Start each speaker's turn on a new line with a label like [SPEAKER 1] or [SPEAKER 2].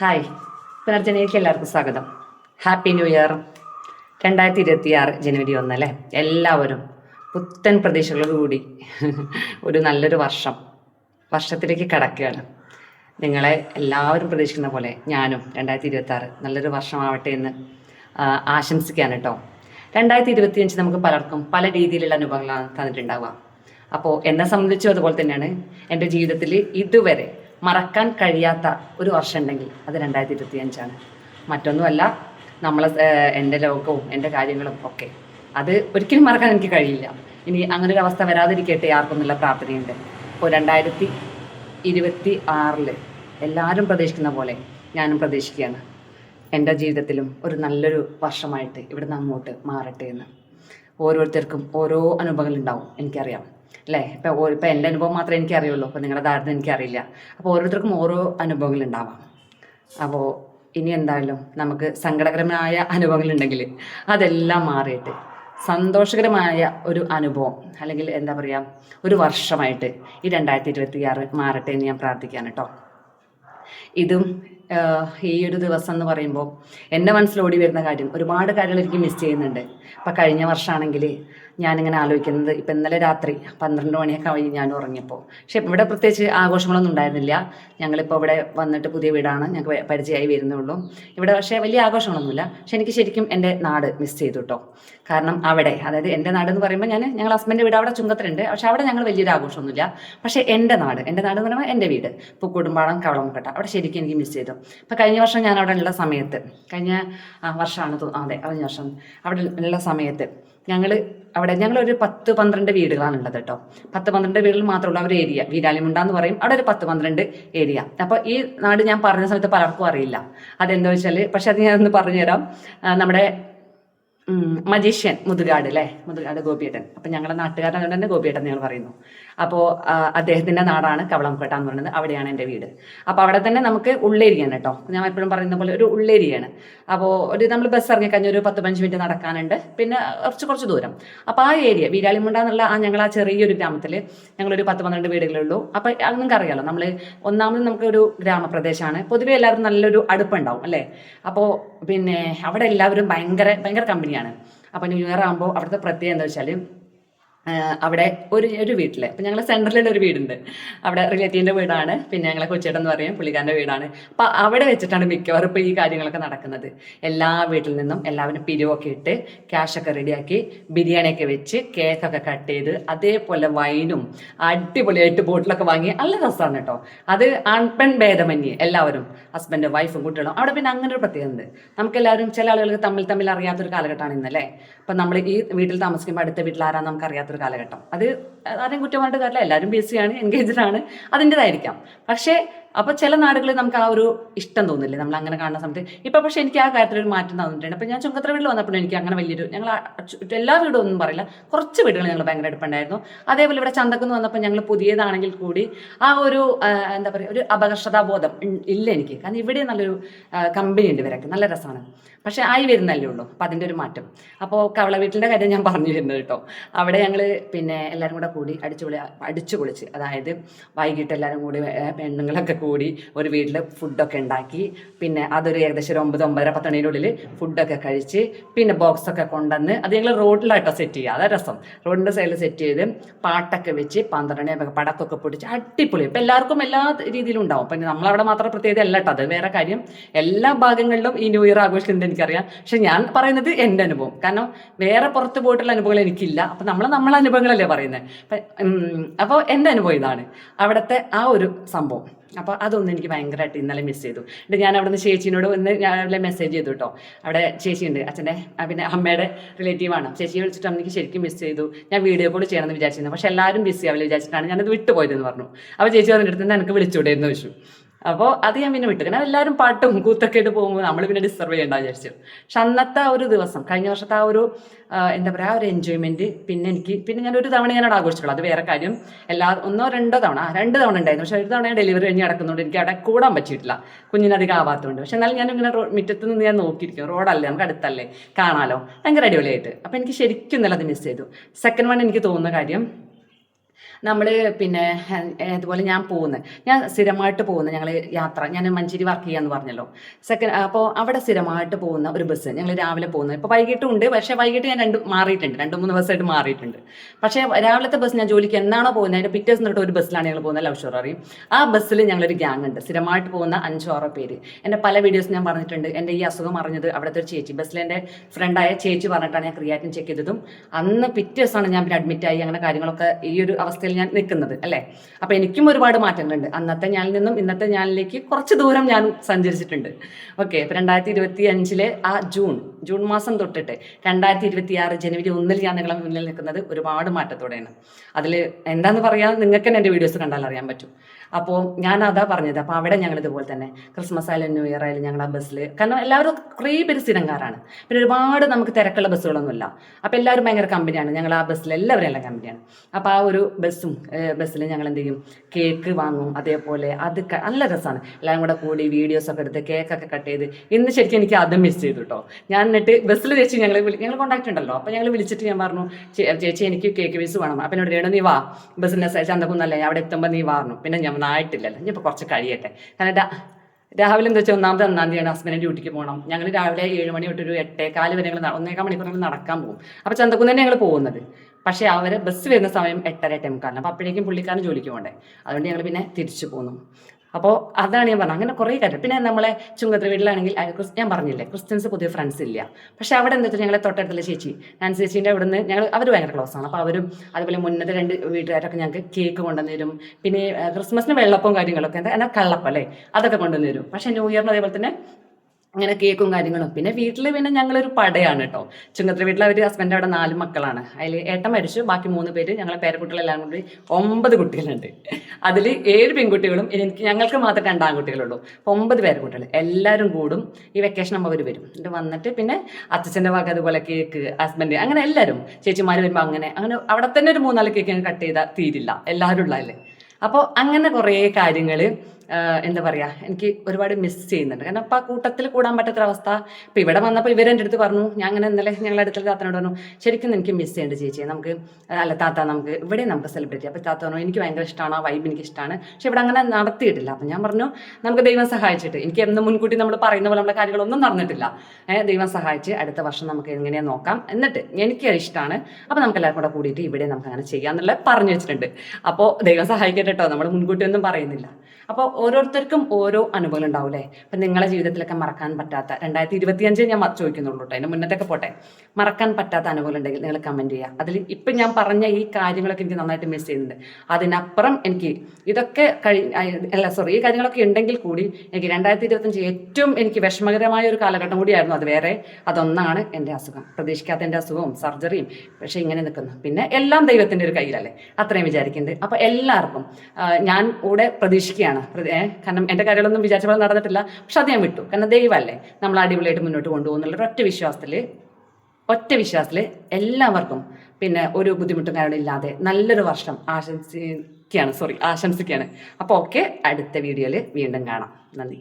[SPEAKER 1] Hi. പുനർജനയിലേക്ക് എല്ലാവർക്കും സ്വാഗതം. Happy new year. രണ്ടായിരത്തി ഇരുപത്തി ആറ് ജനുവരി ഒന്നല്ലേ? എല്ലാവരും പുത്തൻ പ്രതീക്ഷകളോടുകൂടി ഒരു നല്ലൊരു വർഷം വർഷത്തിലേക്ക് കടക്കുകയാണ്. നിങ്ങളെ എല്ലാവരും പ്രതീക്ഷിക്കുന്ന പോലെ ഞാനും രണ്ടായിരത്തി ഇരുപത്തി ആറ് നല്ലൊരു വർഷമാവട്ടെ എന്ന് ആശംസിക്കാൻ കേട്ടോ. രണ്ടായിരത്തി ഇരുപത്തിയഞ്ച് നമുക്ക് പലർക്കും പല രീതിയിലുള്ള അനുഭവങ്ങളാണ് തന്നിട്ടുണ്ടാവുക. അപ്പോൾ എന്നെ സംബന്ധിച്ചും അതുപോലെ തന്നെയാണ് എന്റെ ജീവിതത്തിൽ ഇതുവരെ മറക്കാൻ കഴിയാത്ത ഒരു വർഷം ഉണ്ടെങ്കിൽ അത് രണ്ടായിരത്തി ഇരുപത്തി അഞ്ചാണ് മറ്റൊന്നുമല്ല നമ്മളെ എന്റെ ലോകവും എന്റെ കാര്യങ്ങളും ഒക്കെ. അത് ഒരിക്കലും മറക്കാൻ എനിക്ക് കഴിയില്ല. ഇനി അങ്ങനെ ഒരു അവസ്ഥ വരാതിരിക്കട്ടെ ആർക്കും എന്നുള്ള പ്രാർത്ഥനയുണ്ട്. അപ്പോൾ രണ്ടായിരത്തി ഇരുപത്തി ആറിൽ എല്ലാവരും പ്രതീക്ഷിക്കുന്ന പോലെ ഞാനും പ്രതീക്ഷിക്കുകയാണ്. എന്റെ ജീവിതത്തിലും ഒരു നല്ലൊരു വർഷമായിട്ട് ഇവിടുന്ന് അങ്ങോട്ട് മാറട്ടെ എന്ന്. ഓരോരുത്തർക്കും ഓരോ അനുഭവങ്ങളുണ്ടാവും എനിക്കറിയാം. അല്ലേ? ഇപ്പോൾ ഓ ഇപ്പം എന്റെ അനുഭവം മാത്രമേ എനിക്കറിയുള്ളൂ. അപ്പോൾ നിങ്ങളുടെ ധാരണ എനിക്കറിയില്ല. അപ്പോൾ ഓരോരുത്തർക്കും ഓരോ അനുഭവങ്ങൾ ഉണ്ടാവാം. അപ്പോൾ ഇനി എന്തായാലും നമുക്ക് സങ്കടകരമായ അനുഭവങ്ങൾ ഉണ്ടെങ്കിൽ അതെല്ലാം മാറിയിട്ട് സന്തോഷകരമായ ഒരു അനുഭവം അല്ലെങ്കിൽ എന്താ പറയുക ഒരു വർഷമായിട്ട് ഈ രണ്ടായിരത്തി ഇരുപത്തി ആറ് മാറട്ടെ എന്ന് ഞാൻ പ്രാർത്ഥിക്കുകയാണ് കേട്ടോ ഇതും ഈ ഒരു ദിവസം എന്ന് പറയുമ്പോൾ എന്റെ മനസ്സിൽ ഓടി വരുന്ന കാര്യം ഒരുപാട് കാര്യങ്ങൾ എനിക്ക് മിസ് ചെയ്യുന്നുണ്ട്. ഇപ്പം കഴിഞ്ഞ വർഷമാണെങ്കിൽ ഞാനിങ്ങനെ ആലോചിക്കുന്നത് ഇപ്പം ഇന്നലെ രാത്രി പന്ത്രണ്ട് മണിയൊക്കെ കഴിഞ്ഞ് ഞാൻ ഉറങ്ങിയപ്പോൾ പക്ഷെ ഇവിടെ പ്രത്യേകിച്ച് ആഘോഷങ്ങളൊന്നും ഉണ്ടായിരുന്നില്ല. ഞങ്ങളിപ്പോൾ ഇവിടെ വന്നിട്ട് പുതിയ വീടാണ്. ഞങ്ങൾക്ക് പരിചയമായി വരുന്നുള്ളൂ. ഇവിടെ പക്ഷേ വലിയ ആഘോഷങ്ങളൊന്നുമില്ല. പക്ഷെ എനിക്ക് ശരിക്കും എന്റെ നാട് മിസ് ചെയ്തു കേട്ടോ കാരണം അവിടെ അതായത് എന്റെ നാട് എന്ന് പറയുമ്പോൾ ഞാൻ ഞങ്ങൾ ഹസ്ബൻഡ് വീട് അവിടെ ചുങ്കത്തിലുണ്ട്. പക്ഷെ അവിടെ ഞങ്ങൾ വലിയൊരു ആഘോഷമൊന്നുമില്ല. പക്ഷേ എന്റെ നാട് എന്റെ നാട് എന്ന് പറയുമ്പോൾ എന്റെ വീട്. പൂക്കൂടുംപാടം കവളമുക്കട്ട. അവിടെ ശരിക്കും എനിക്ക് മിസ് ചെയ്തു. അപ്പോൾ കഴിഞ്ഞ വർഷം ഞാൻ അവിടെ ഉള്ള സമയത്ത് കഴിഞ്ഞ വർഷമാണ് അതെ കഴിഞ്ഞ വർഷം അവിടെ ഉള്ള സമയത്ത് ഞങ്ങൾ അവിടെ ഞങ്ങളൊരു പത്ത് പന്ത്രണ്ട് വീടുകളാണ് ഉള്ളത് കേട്ടോ. പത്ത് പന്ത്രണ്ട് വീടുകൾ മാത്രമുള്ള ഒരു ഏരിയ. വീരാലിമുണ്ട എന്ന് പറയും. അവിടെ ഒരു പത്ത് പന്ത്രണ്ട് ഏരിയ. അപ്പോൾ ഈ നാട് ഞാൻ പറഞ്ഞ സമയത്ത് പലർക്കും അറിയില്ല. അതെന്താ വെച്ചാൽ പക്ഷെ അത് ഞാനൊന്ന് പറഞ്ഞുതരാം. നമ്മുടെ മജീഷ്യൻ മുതുകാട് അല്ലേ മുതുകാട് ഗോപിയേട്ടൻ. അപ്പൊ ഞങ്ങളുടെ നാട്ടുകാരൻ അതുകൊണ്ട് തന്നെ ഗോപിയേട്ടൻ ഞങ്ങൾ പറയുന്നു. അപ്പോൾ അദ്ദേഹത്തിന്റെ നാടാണ് കവളംകോട്ട എന്ന് പറയുന്നത്. അവിടെയാണ് എന്റെ വീട്. അപ്പോൾ അവിടെ തന്നെ നമുക്ക് ഉള്ളേരിയാണ് കേട്ടോ ഞാൻ എപ്പോഴും പറയുന്ന പോലെ ഒരു ഉള്ളേരിയാണ്. അപ്പോൾ ഒരു നമ്മൾ ബസ് ഇറങ്ങി കഴിഞ്ഞാൽ ഒരു പത്ത് പതിനഞ്ച് മിനിറ്റ് നടക്കാനുണ്ട്. പിന്നെ കുറച്ച് കുറച്ച് ദൂരം. അപ്പോൾ ആ ഏരിയ വീരാളിമുണ്ട എന്നുള്ള ആ ഞങ്ങൾ ആ ചെറിയൊരു ഗ്രാമത്തിൽ ഞങ്ങളൊരു പത്ത് പന്ത്രണ്ട് വീടുകളുള്ളൂ അപ്പോൾ നിങ്ങൾക്ക് അറിയാലോ. നമ്മൾ ഒന്നാമത് നമുക്കൊരു ഗ്രാമപ്രദേശമാണ് പൊതുവെ എല്ലാവരും നല്ലൊരു അടുപ്പുണ്ടാവും അല്ലേ? അപ്പോൾ പിന്നെ അവിടെ എല്ലാവരും ഭയങ്കര ഭയങ്കര കമ്പനിയാണ് അപ്പോൾ ന്യൂ ഇയർ ആകുമ്പോൾ അവിടുത്തെ പ്രത്യേകത എന്താ വെച്ചാൽ അവിടെ ഒരു ഒരു വീട്ടിൽ അപ്പം ഞങ്ങൾ സെൻട്രലിൽ ഒരു വീടുണ്ട്. അവിടെ റിലേറ്റീവിന്റെ വീടാണ്. പിന്നെ ഞങ്ങളെ കൊച്ചേട്ടൻ എന്ന് പറയും പുള്ളിക്കാരന്റെ വീടാണ്. അപ്പം അവിടെ വെച്ചിട്ടാണ് മിക്കവാറും ഇപ്പോൾ ഈ കാര്യങ്ങളൊക്കെ നടക്കുന്നത്. എല്ലാ വീട്ടിൽ നിന്നും എല്ലാവരും പിരിവൊക്കെ ഇട്ട് ക്യാഷൊക്കെ റെഡിയാക്കി ബിരിയാണിയൊക്കെ വെച്ച് കേക്കൊക്കെ കട്ട് ചെയ്ത് അതേപോലെ വൈനും അടിപൊളിയായിട്ട് ബോട്ടിലൊക്കെ വാങ്ങി നല്ല രസമാണ് കേട്ടോ. അത് ആൺപെൺ ഭേദമന്യേ എല്ലാവരും. ഹസ്ബൻഡ് വൈഫും കുട്ടികളും. അവിടെ പിന്നെ അങ്ങനെ ഒരു പ്രത്യേകത ഉണ്ട്. നമുക്കെല്ലാവരും ചില ആളുകൾക്ക് തമ്മിൽ തമ്മിൽ അറിയാത്തൊരു കാലഘട്ടമാണ് ഇന്നല്ലേ? അപ്പം നമ്മൾ ഈ വീട്ടിൽ താമസിക്കുമ്പോൾ അടുത്ത വീട്ടിൽ ആരാ നമുക്ക് അറിയാത്തൊരു കാലഘട്ടം. അത് ആരും കുറ്റമായിട്ട് കാര്യമില്ല. എല്ലാവരും ബിസിയാണ് എൻഗേജ്ഡ് ആണ്. അതിന്റെതായിരിക്കാം. പക്ഷേ അപ്പോൾ ചില നാടുകളിൽ നമുക്ക് ആ ഒരു ഇഷ്ടം തോന്നില്ലേ? നമ്മൾ അങ്ങനെ കാണുന്ന സമയത്ത്. ഇപ്പൊ പക്ഷേ എനിക്ക് ആ കാര്യത്തിൽ ഒരു മാറ്റം തന്നിട്ടുണ്ട്. അപ്പോൾ ഞാൻ ചുങ്കത്ര വീട്ടിൽ വന്നപ്പോഴും എനിക്ക് അങ്ങനെ വലിയൊരു ഞങ്ങൾ എല്ലാ വീടും ഒന്നും പറയില്ല. കുറച്ച് വീടുകൾ ഞങ്ങൾ ഭയങ്കര എടുപ്പുണ്ടായിരുന്നു അതേപോലെ ഇവിടെ ചന്തക്കുന്ന് വന്നപ്പോൾ ഞങ്ങൾ പുതിയതാണെങ്കിൽ കൂടി ആ ഒരു എന്താ പറയുക ഒരു അപകർഷതാബോധം ഇല്ല എനിക്ക്. കാരണം ഇവിടെ നല്ലൊരു കമ്പനി ഉണ്ട് ഇവരൊക്കെ. നല്ല രസമാണ്. പക്ഷേ ആയി വരുന്നല്ലേ ഉള്ളൂ. അപ്പം അതിന്റെ ഒരു മാറ്റം. അപ്പോൾ കവള വീട്ടിന്റെ കാര്യം ഞാൻ പറഞ്ഞു വരുന്നത് കേട്ടോ. അവിടെ ഞങ്ങൾ പിന്നെ എല്ലാവരും കൂടെ കൂടി അടിച്ചു പൊളി അടിച്ചു പൊളിച്ച് അതായത് വൈകിട്ട് എല്ലാവരും കൂടി പെണ്ണുങ്ങളൊക്കെ കൂടി ഒരു വീട്ടിൽ ഫുഡൊക്കെ ഉണ്ടാക്കി. പിന്നെ അതൊരു ഏകദേശം ഒരു ഒമ്പത് ഒമ്പതര പത്തണിയുടെ ഉള്ളിൽ ഫുഡൊക്കെ കഴിച്ച് പിന്നെ ബോക്സൊക്കെ കൊണ്ടുവന്ന് അത് ഞങ്ങൾ റോഡിലായിട്ടോ സെറ്റ് ചെയ്യുക. അതാ രസം. റോഡിന്റെ സൈഡിൽ സെറ്റ് ചെയ്ത് പാട്ടൊക്കെ വെച്ച് പന്ത്രണ്ട് പടക്കൊക്കെ പൊടിച്ച് അടിപൊളി. ഇപ്പം എല്ലാവർക്കും എല്ലാ രീതിയിലും ഉണ്ടാവും. പിന്നെ നമ്മളവിടെ മാത്രം പ്രത്യേകത അല്ല കേട്ടോ അത് വേറെ കാര്യം. എല്ലാ ഭാഗങ്ങളിലും ഈ ന്യൂ ഇയർ ആഘോഷിക്കുന്നുണ്ട് എനിക്കറിയാം. പക്ഷെ ഞാൻ പറയുന്നത് എന്റെ അനുഭവം. കാരണം വേറെ പുറത്ത് പോയിട്ടുള്ള അനുഭവങ്ങൾ എനിക്കില്ല. അപ്പം നമ്മൾ നമ്മളെ അനുഭവങ്ങളല്ലേ പറയുന്നത് അപ്പോൾ എന്റെ അനുഭവം ഇതാണ്. അവിടുത്തെ ആ ഒരു സംഭവം. അപ്പോൾ അതൊന്നും എനിക്ക് ഭയങ്കരമായിട്ട് ഇന്നലെ മിസ് ചെയ്തു. എന്നിട്ട് ഞാൻ അവിടുന്ന് ചേച്ചീനോട് ഒന്ന് ഞാൻ മെസ്സേജ് ചെയ്തു കേട്ടോ അവിടെ ചേച്ചിയുണ്ട് അച്ഛന്റെ പിന്നെ അമ്മയുടെ റിലേറ്റീവാണ് ചേച്ചിയെ വിളിച്ചിട്ട് അമ്മയ്ക്ക് ശരിക്കും മിസ് ചെയ്തു. ഞാൻ വീഡിയോ കോൾ ചെയ്യണമെന്ന് വിചാരിച്ചിരുന്നു. പക്ഷെ എല്ലാവരും ബിസി ആവില്ല വിചാരിച്ചിട്ടാണ് ഞാനത് വിട്ടുപോയതെന്ന് പറഞ്ഞു. അപ്പോൾ ചേച്ചി പറഞ്ഞിട്ട് അടുത്ത് എനിക്ക് വിളിച്ചുകൂടെയെന്ന് ചോദിച്ചു. അപ്പോൾ അത് ഞാൻ പിന്നെ വിട്ടു കാരണം എല്ലാവരും പാട്ടും കൂത്തൊക്കെ ആയിട്ട് പോകുമ്പോൾ നമ്മൾ പിന്നെ ഡിസ്റ്റർബ് ചെയ്യണ്ട വിചാരിച്ചു. പക്ഷെ അന്നത്തെ ആ ഒരു ദിവസം കഴിഞ്ഞ വർഷത്തെ ആ ഒരു എന്താ പറയുക ആ ഒരു എൻജോയ്മെന്റ് പിന്നെ എനിക്ക് പിന്നെ ഞാൻ ഒരു തവണ ഞാനവിടെ ആഘോഷിച്ചുള്ളൂ അത് വേറെ കാര്യം. എല്ലാ ഒന്നോ രണ്ടോ തവണ രണ്ട് തവണ ഉണ്ടായിരുന്നു. പക്ഷെ ഒരു തവണ ഡെലിവറി കഴിഞ്ഞ് കിടക്കുന്നതുകൊണ്ട് എനിക്ക് അവിടെ കൂടാൻ പറ്റിയിട്ടില്ല. കുഞ്ഞിനധികം ആവാത്തതുകൊണ്ട് പക്ഷെ എന്നാലും ഞാൻ ഇങ്ങനെ മുറ്റത്ത് നിന്ന് ഞാൻ നോക്കിയിരിക്കും. റോഡല്ലേ നമുക്ക് അടുത്തല്ലേ? കാണാലോ? ഭയങ്കര അടിപൊളിയായിട്ട്. അപ്പോൾ എനിക്ക് ശരിക്കും ഇന്നലെ അത് മിസ് ചെയ്തു. സെക്കൻഡ് വൺ എനിക്ക് തോന്നുന്ന കാര്യം നമ്മൾ പിന്നെ അതുപോലെ ഞാൻ പോകുന്നത് ഞാൻ സ്ഥിരമായിട്ട് പോകുന്ന ഞങ്ങൾ യാത്ര. ഞാൻ മഞ്ചേരി വർക്ക് ചെയ്യാന്ന് പറഞ്ഞല്ലോ. സെക്കൻഡ് അപ്പോൾ അവിടെ സ്ഥിരമായിട്ട് പോകുന്ന ഒരു ബസ് ഞങ്ങൾ രാവിലെ പോകുന്നത് ഇപ്പോൾ വൈകിട്ടും ഉണ്ട്. പക്ഷേ വൈകിട്ട് ഞാൻ രണ്ട് മാറിയിട്ടുണ്ട്. രണ്ട് മൂന്ന് ബസ്സായിട്ട് മാറിയിട്ടുണ്ട്. പക്ഷേ രാവിലത്തെ ബസ് ഞാൻ ജോലിക്ക് എന്നാണോ പോകുന്നത് അതിന്റെ പിറ്റേ ദിവസം ഒരു ബസ്സിലാണ് ഞങ്ങൾ പോകുന്നത് ലവ് അറിയും ആ ബസ്സിൽ ഞങ്ങളൊരു ഗ്യാങ് ഉണ്ട്. സ്ഥിരമായിട്ട് പോകുന്ന അഞ്ചോ ആറോ പേര്. എന്റെ പല വീഡിയോസ് ഞാൻ പറഞ്ഞിട്ടുണ്ട്. എന്റെ ഈ അസുഖം അറിഞ്ഞത് അവിടുത്തെ ഒരു ചേച്ചി. ബസ്സിൽ എന്റെ ഫ്രണ്ടായ ചേച്ചി പറഞ്ഞിട്ടാണ് ഞാൻ ക്രിയാറ്റിൻ ചെക്ക് ചെയ്തതും. അന്ന് പിറ്റേ ഞാൻ പിന്നെ അഡ്മിറ്റായി അങ്ങനെ കാര്യങ്ങളൊക്കെ ഈ ഒരു അവസ്ഥയിൽ ഞാൻ നിൽക്കുന്നത് അല്ലേ? അപ്പോൾ എനിക്കും ഒരുപാട് മാറ്റങ്ങളുണ്ട്. അന്നത്തെ ഞാനിൽ നിന്നും ഇന്നത്തെ ഞാനിലേക്ക് കുറച്ച് ദൂരം ഞാൻ സഞ്ചരിച്ചിട്ടുണ്ട്. ഓക്കെ ഇപ്പോൾ രണ്ടായിരത്തി ഇരുപത്തി അഞ്ചിലെ ആ ജൂൺ ജൂൺ മാസം തൊട്ടിട്ട് രണ്ടായിരത്തി ഇരുപത്തി ആറ് ജനുവരി ഒന്നിൽ ഞാൻ നിങ്ങളെ മുന്നിൽ നിൽക്കുന്നത് ഒരുപാട് മാറ്റത്തോടെയാണ്. അതിൽ എന്താന്ന് പറയാൻ നിങ്ങൾക്ക് തന്നെ എന്റെ വീഡിയോസ് കണ്ടാൽ അറിയാൻ പറ്റും. അപ്പോൾ ഞാൻ അതാ പറഞ്ഞത്. അപ്പോൾ അവിടെ ഞങ്ങൾ ഇതുപോലെ തന്നെ ക്രിസ്മസ് ആയാലും ന്യൂ ഇയർ ആയാലും ഞങ്ങൾ ആ ബസ്സിൽ കാരണം എല്ലാവരും കുറേ പേര് സ്ഥിരംകാരാണ്. പിന്നെ ഒരുപാട് നമുക്ക് തിരക്കുള്ള ബസ്സുകളൊന്നുമില്ല. അപ്പോൾ എല്ലാവരും ഭയങ്കര കമ്പനിയാണ്. ഞങ്ങൾ ആ ബസ്സിൽ എല്ലാവരും എല്ലാം കമ്പനിയാണ്. അപ്പോൾ ആ ഒരു ബസ്സും ബസ്സിൽ ഞങ്ങൾ എന്ത് ചെയ്യും? കേക്ക് വാങ്ങും. അതേപോലെ അത് നല്ല രസമാണ്. എല്ലാവരും കൂടെ കൂടി വീഡിയോസ് ഒക്കെ എടുത്ത് കേക്കൊക്കെ കട്ട് ചെയ്ത് ഇന്ന് ശരിക്കും എനിക്ക് അതും മിസ് ചെയ്തു കേട്ടോ ഞാൻ എന്നിട്ട് ബസ്സിൽ ചേച്ചി ഞങ്ങൾ ഞങ്ങൾ കോൺടാക്ട് ഉണ്ടല്ലോ. അപ്പോൾ ഞങ്ങൾ വിളിച്ചിട്ട് ഞാൻ പറഞ്ഞു ചേച്ചി എനിക്ക് കേക്ക് പീസ് വേണം. അപ്പം എന്നോട് രേണു നീ വാ. ബസ്സിന്റെ ചന്തക്കുന്നല്ലേ? അവിടെ എത്തുമ്പോൾ നീ വാർന്നു പിന്നെ ഞാൻ ആയിട്ടില്ലല്ലോ ഇനി ഇപ്പോൾ കുറച്ച് കഴിയട്ടെ. കാരണം രാവിലെ എന്താ വെച്ചാൽ ഒന്നാമത്തെ ഒന്നാം തീയതിയാണ് ഹസ്ബൻഡിന് ഡ്യൂട്ടിക്ക് പോകണം ഞങ്ങൾ രാവിലെ ഏഴ് മണി തൊട്ട് ഒരു എട്ടേകാൽ വരെ ഞങ്ങൾ ഒന്നേകാൽ മണിക്കൂർ നടക്കാൻ പോകും. അപ്പോൾ ചന്തക്കുന്ന് തന്നെ ഞങ്ങൾ പോകുന്നത്. പക്ഷേ അവരെ ബസ് വരുന്ന സമയം എട്ടര എട്ടേ കാരണം അപ്പോൾ അപ്പോഴേക്കും പുള്ളിക്കാരൻ ജോലിക്ക് പോകണ്ടേ. അതുകൊണ്ട് ഞങ്ങൾ പിന്നെ തിരിച്ചു പോന്നു. അപ്പോൾ അതാണ് ഞാൻ പറഞ്ഞത്. അങ്ങനെ കുറേ കാര്യം. പിന്നെ നമ്മളെ ചുങ്കത്ര വീട്ടിലാണെങ്കിൽ ഞാൻ പറഞ്ഞില്ലേ ക്രിസ്ത്യൻസ് പുതിയ ഫ്രണ്ട്സ് ഇല്ല. പക്ഷേ അവിടെ എന്താ വെച്ചാൽ ഞങ്ങളെ തൊട്ടടുത്തുള്ള ചേച്ചി ഞാൻ ചേച്ചീന്റെ അവിടെ നിന്ന് ഞങ്ങൾ അവർ ഭയങ്കര ക്ലോസ് ആണ്. അപ്പോൾ അവരും അതുപോലെ മുന്നത്തെ രണ്ട് വീട്ടുകാരൊക്കെ ഞങ്ങൾക്ക് കേക്ക് കൊണ്ടുവന്ന് പിന്നെ ക്രിസ്മസിന് വെള്ളപ്പവും കാര്യങ്ങളൊക്കെ എന്താ എന്നാൽ കള്ളപ്പം അല്ലേ? അതൊക്കെ കൊണ്ടുവന്ന് പക്ഷേ ന്യൂ ഇയറിന് അതേപോലെ തന്നെ അങ്ങനെ കേക്കും കാര്യങ്ങളും. പിന്നെ വീട്ടിൽ പിന്നെ ഞങ്ങളൊരു പടയാണ് കേട്ടോ ചുങ്കത്ര വീട്ടിൽ അവർ ഹസ്ബൻഡ് അവിടെ നാല് മക്കളാണ്. അതിൽ ഏട്ടൻ മരിച്ചു ബാക്കി മൂന്ന് പേര് ഞങ്ങളെ പേരക്കുട്ടികളെല്ലാം കൂടി ഒമ്പത് കുട്ടികളുണ്ട്. അതിൽ ഏഴ് പെൺകുട്ടികളും എനിക്ക് ഞങ്ങൾക്ക് മാത്രം രണ്ട് ആൺകുട്ടികളുള്ളൂ. അപ്പോൾ ഒമ്പത് പേരക്കുട്ടികൾ എല്ലാവരും കൂടും. ഈ വെക്കേഷൻ ആകുമ്പോൾ അവർ വരും. എന്നിട്ട് വന്നിട്ട് പിന്നെ അച്ഛന്റെ വാക്ക് അതുപോലെ കേക്ക് ഹസ്ബൻഡ് അങ്ങനെ എല്ലാവരും ചേച്ചിമാർ വരുമ്പോൾ അങ്ങനെ. അങ്ങനെ അവിടെ തന്നെ ഒരു മൂന്നാൽ കേക്ക് കട്ട് ചെയ്താൽ തീരില്ല. എല്ലാവരും ഉള്ളതല്ലേ. അപ്പോൾ അങ്ങനെ കുറേ കാര്യങ്ങൾ എന്താ പറയാ എനിക്ക് ഒരുപാട് മിസ് ചെയ്യുന്നുണ്ട്. കാരണം അപ്പോൾ ആ കൂട്ടത്തിൽ കൂടാൻ പറ്റാത്തൊരവസ്ഥ. ഇപ്പൊ ഇവിടെ വന്നപ്പോൾ ഇവരെന്റെ അടുത്ത് പറഞ്ഞു ഞാൻ അങ്ങനെ ഇന്നലെ ഞങ്ങളുടെ അടുത്തുള്ള താത്തനോട് പറഞ്ഞു ശരിക്കും എനിക്ക് മിസ് ചെയ്യുന്നുണ്ട് ചേച്ചി നമുക്ക് അല്ല താത്ത നമുക്ക് ഇവിടെ നമുക്ക് സെലിബ്രേറ്റ് ചെയ്യാം അപ്പൊ താത്ത പറഞ്ഞു എനിക്ക് ഭയങ്കര ഇഷ്ടമാണ് ആ വൈബ് എനിക്ക് ഇഷ്ടമാണ് പക്ഷെ ഇവിടെ അങ്ങനെ നടത്തിയിട്ടില്ല. അപ്പം ഞാൻ പറഞ്ഞു നമുക്ക് ദൈവം സഹായിച്ചിട്ട്. എനിക്ക് എന്ന് മുൻകൂട്ടി നമ്മൾ പറയുന്ന പോലെ നമ്മുടെ കാര്യങ്ങളൊന്നും നടന്നിട്ടില്ല. ദൈവം സഹായിച്ച് അടുത്ത വർഷം നമുക്ക് എങ്ങനെയാ നോക്കാം. എന്നിട്ട് എനിക്ക് ഇഷ്ടമാണ് അപ്പോൾ നമുക്ക് എല്ലാവരും കൂടെ കൂടിയിട്ട് ഇവിടെ നമുക്ക് അങ്ങനെ ചെയ്യാമെന്നുള്ള പറഞ്ഞു വെച്ചിട്ടുണ്ട്. അപ്പോൾ ദൈവം സഹായിക്കട്ടെ കേട്ടോ നമ്മൾ മുൻകൂട്ടി ഒന്നും പറയുന്നില്ല. അപ്പോൾ ഓരോരുത്തർക്കും ഓരോ അനുഭവങ്ങൾ ഉണ്ടാവില്ലേ? അപ്പം നിങ്ങളെ ജീവിതത്തിലൊക്കെ മറക്കാൻ പറ്റാത്ത രണ്ടായിരത്തി ഇരുപത്തിയഞ്ച് ഞാൻ ചോദിക്കുന്നുള്ളൂ കേട്ടോ അതിന് മുന്നത്തൊക്കെ പോട്ടെ. മറക്കാൻ പറ്റാത്ത അനുഭവം ഉണ്ടെങ്കിൽ നിങ്ങൾ കമന്റ് ചെയ്യുക. അതിൽ ഇപ്പം ഞാൻ പറഞ്ഞ ഈ കാര്യങ്ങളൊക്കെ എനിക്ക് നന്നായിട്ട് മിസ് ചെയ്യുന്നുണ്ട്. അതിനപ്പുറം എനിക്ക് ഇതൊക്കെ കഴി അല്ല സോറി ഈ കാര്യങ്ങളൊക്കെ ഉണ്ടെങ്കിൽ കൂടി എനിക്ക് രണ്ടായിരത്തി ഇരുപത്തഞ്ച് ഏറ്റവും എനിക്ക് വിഷമകരമായ ഒരു കാലഘട്ടം കൂടിയായിരുന്നു അത് വേറെ. അതൊന്നാണ് എന്റെ അസുഖം. പ്രതീക്ഷിക്കാത്ത എന്റെ അസുഖവും സർജറിയും പക്ഷേ ഇങ്ങനെ നിൽക്കുന്നു. പിന്നെ എല്ലാം ദൈവത്തിന്റെ ഒരു കയ്യിലല്ലേ? അത്രയും വിചാരിക്കുന്നുണ്ട്. അപ്പോൾ എല്ലാവർക്കും ഞാൻ കൂടെ പ്രതീക്ഷിക്കുകയാണ് കാരണം എന്റെ കാര്യങ്ങളൊന്നും വിചാരിച്ച പോലെ നടന്നിട്ടില്ല. പക്ഷെ അത് ഞാൻ വിട്ടു. കാരണം ദൈവമല്ലേ നമ്മൾ അടിപൊളിയായിട്ട് മുന്നോട്ട് കൊണ്ടുപോകുന്നുള്ള ഒറ്റ വിശ്വാസത്തിൽ ഒറ്റ വിശ്വാസത്തിൽ എല്ലാവർക്കും പിന്നെ ഒരു ബുദ്ധിമുട്ടും കാരണം ഇല്ലാതെ നല്ലൊരു വർഷം ആശംസിക്കുകയാണ്. സോറി ആശംസിക്കുകയാണ്. അപ്പോൾ ഓക്കെ അടുത്ത വീഡിയോയിൽ വീണ്ടും കാണാം. നന്ദി.